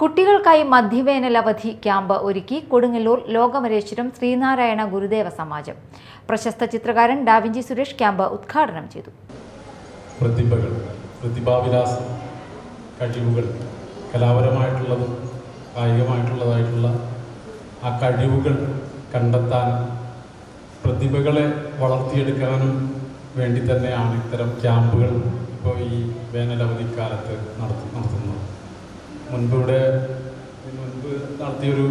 കുട്ടികൾക്കായി മധ്യവേനൽ അവധി ക്യാമ്പ് ഒരുക്കി കൊടുങ്ങല്ലൂർ ലോകമരേശ്വരം ശ്രീനാരായണ ഗുരുദേവ സമാജം. പ്രശസ്ത ചിത്രകാരൻ ഡാവിഞ്ചി സുരേഷ് ക്യാമ്പ് ഉദ്ഘാടനം ചെയ്തു. പ്രതിഭകൾ പ്രതിഭാവിലാസം കഴിവുകൾ കലാപരമായിട്ടുള്ളതും കായികമായിട്ടുള്ളതായിട്ടുള്ള ആ കഴിവുകൾ കണ്ടെത്താൻ പ്രതിഭകളെ വളർത്തിയെടുക്കാനും വേണ്ടി തന്നെയാണ് ഇത്തരം ക്യാമ്പുകൾ ഇപ്പോൾ ഈ വേനലവധിക്കാലത്ത് നടത്തി നടത്തുന്നത്. മുൻപ് ഇവിടെ മുൻപ് നടത്തിയൊരു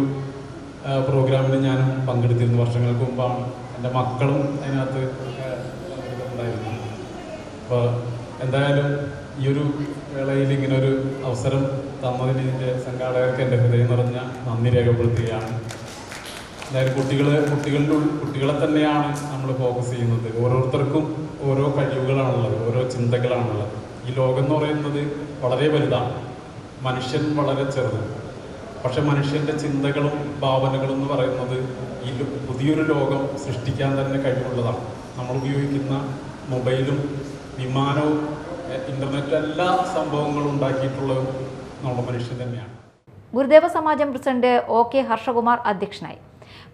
പ്രോഗ്രാമിൽ ഞാനും പങ്കെടുത്തിരുന്നു. വർഷങ്ങൾക്ക് മുമ്പാണ് എന്റെ മക്കളും അതിനകത്ത് ഉണ്ടായിരുന്നു അപ്പോൾ എന്തായാലും ഈ ഒരു വേളയിൽ ഇങ്ങനെ ഒരു അവസരം തന്നതിന് ഇതിന്റെ സംഘാടകർക്ക് എന്റെ ഹൃദയം നിറഞ്ഞ നന്ദി രേഖപ്പെടുത്തുകയാണ്. എന്തായാലും കുട്ടികളെ കുട്ടികളുടെ കുട്ടികളെ തന്നെയാണ് നമ്മൾ ഫോക്കസ് ചെയ്യുന്നത്. ഓരോരുത്തർക്കും ഓരോ കഴിവുകളാണുള്ളത് ഓരോ ചിന്തകളാണുള്ളത്. ഈ ലോകം എന്ന് പറയുന്നത് വളരെ വലുതാണ്. മനുഷ്യൻ വളരെ ചെറുത്. പക്ഷെ മനുഷ്യന്റെ ചിന്തകളും ഭാവനകളും എന്ന് പറയുന്നത് ഈ പുതിയൊരു ലോകം സൃഷ്ടിക്കാൻ തന്നെ കഴിവുള്ളതാണ്. നമ്മൾ ഉപയോഗിക്കുന്ന മൊബൈലും വിമാനവും ഇന്റർനെറ്റ് എല്ലാ സംഭവങ്ങളും ഉണ്ടാക്കിയിട്ടുള്ളതും നമ്മുടെ മനുഷ്യൻ തന്നെയാണ്. Gurudeva Samajam president O K Harshakumar അധ്യക്ഷനായി.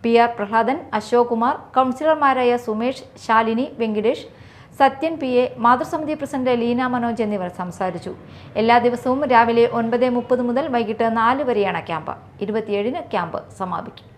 പി ആർ പ്രഹ്ലാദൻ അശോക് കുമാർ കൗൺസിലർമാരായ സുമേഷ് ശാലിനി വെങ്കിടേഷ് സത്യൻ പി എ മാതൃസമിതി പ്രസിഡന്റ് ലീന മനോജ് എന്നിവർ സംസാരിച്ചു. എല്ലാ ദിവസവും രാവിലെ ഒൻപത് മുപ്പത് മുതൽ വൈകിട്ട് നാല് വരെയാണ് ക്യാമ്പ്. ഇരുപത്തിയേഴിന് ക്യാമ്പ് സമാപിക്കും.